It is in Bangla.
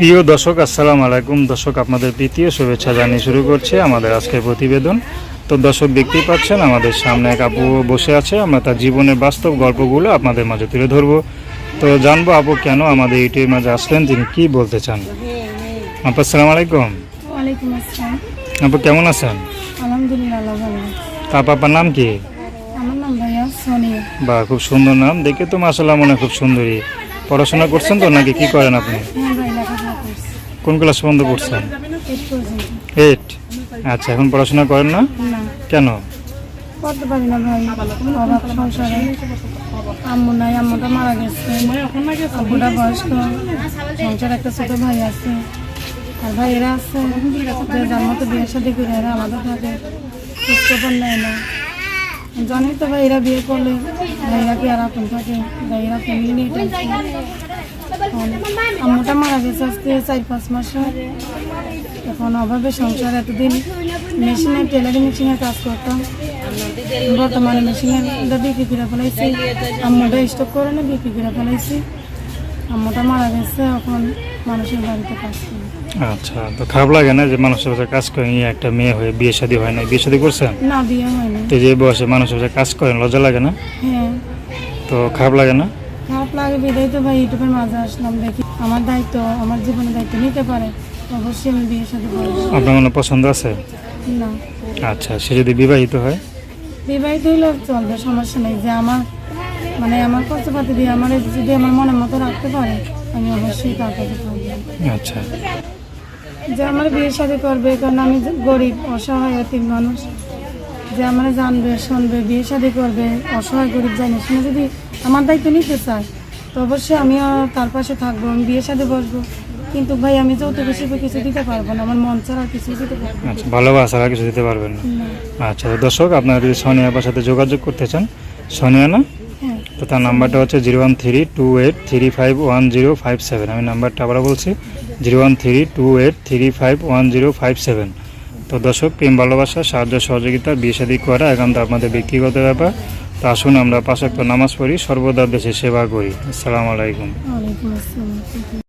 প্রিয় দর্শক আসসালামু আলাইকুম। দর্শক আপনাদের প্রীতীয় শুভেচ্ছা জানিয়ে শুরু করছে আমাদের আজকের প্রতিবেদন। তো দর্শক দেখতেই পাচ্ছেন আমাদের সামনে এক আপু বসে আছে। আমরা তার জীবনের বাস্তব গল্পগুলো আপনাদের মাঝে তুলে ধরবো। তো জানব আপু কেন আমাদের ইউটিউবের মাঝে আসলেন? তিনি কি বলতে চান? আপু আসসালামু আলাইকুম। আপু কেমন আছেন? আলহামদুলিল্লাহ আল্লাহ ভালো। তার পাপার নাম কি? বা খুব সুন্দর নাম। দেখে তো মাসাল্লাহ মনে খুব সুন্দরী। পড়াশোনা করছেন তো নাকি কি করেন আপনি? কোন ক্লাস পর্যন্ত পড়ছেন? এইট আচ্ছা এখন পড়াশোনা করেন না? কেন? করতে পারি না ভাই আম্মুটা মারা গেছে। বয়স্ক একটা ভাই আছে। আর করে এরা থাকে নেয় না। জানি তো বিয়ে করলে আম্মুটা মারা গেছে আজকে চার পাঁচ মাস এখন অভাবে সংসার এতদিন মেশিনে টেলারিং মেশিনে কাজ করতাম বর্তমানে মেশিনের এটা বিক্রি করে ফেলাইছি আম্মুটা স্টক করে না বিক্রি করে ফেলাইছি আম্মুটা মারা গেছে এখন মানুষের বাড়িতে কাজ করি। আচ্ছা তো খারাপ লাগে না যে মানুষের বাসায় কাজ করেন এই একটা মেয়ে হয়ে বিয়ে শাদী হয় না বিয়ে শাদী করছেন? না বিয়ে হয়নি তো যে বয়সে মানুষের বাসায় কাজ করেন লজ্জা লাগে না? হ্যাঁ। তো খারাপ লাগে না? খারাপ লাগে বিদায় তো ভাই ইউটিউবের মাঝে আসলাম দেখি আমার দায়িত্ব আমার জীবনের দায়িত্ব নিতে পারে অবশ্যই আমি বিয়ের সাথে করব। আপনার মনে পছন্দ আছে? না। আচ্ছা সে যদি বিবাহিত হয়? বিবাহিত হইলেও চলবে সমস্যা নেই যে আমার মানে আমার খরচপাতি দিয়ে আমার যদি আমার মনের মতো রাখতে পারে আমি অবশ্যই তার কাছে আচ্ছা। যে আমার বিয়ে সাথে করবে কারণ আমি গরিব অসহায় এতিম মানুষ। যে আমার জানবে শুনবে বিয়ে শাদি করবে অসহায় গরিব জানি শুনে যদি আমার দায়িত্ব নিতে চায় তো অবশ্যই আমিও তার পাশে থাকব আমি বিয়ে সাথে বসবো। কিন্তু ভাই আমি যৌতুক হিসেবে কিছু দিতে পারব না আমার মন ছাড়া আর কিছু দিতে পারব আচ্ছা ভালোবাসা আর কিছু দিতে পারবেন না। আচ্ছা দর্শক আপনারা যদি সোনিয়া আপার সাথে যোগাযোগ করতে চান সোনিয়া না? তো তার নাম্বারটা হচ্ছে zero one three two eight three five one zero five seven. আমি নাম্বারটা আবার বলছি, zero one three two eight three five one zero five seven. তো দর্শক, প্রেম ভালোবাসা, সাহায্য, সহযোগিতা, বিয়ে শাদী করা একান্ত আপনাদের ব্যক্তিগত ব্যাপার। তো আসুন আমরা পাশাক্ত নামাজ পড়ি, সর্বদা দেশে সেবা করি। আসসালামু আলাইকুম।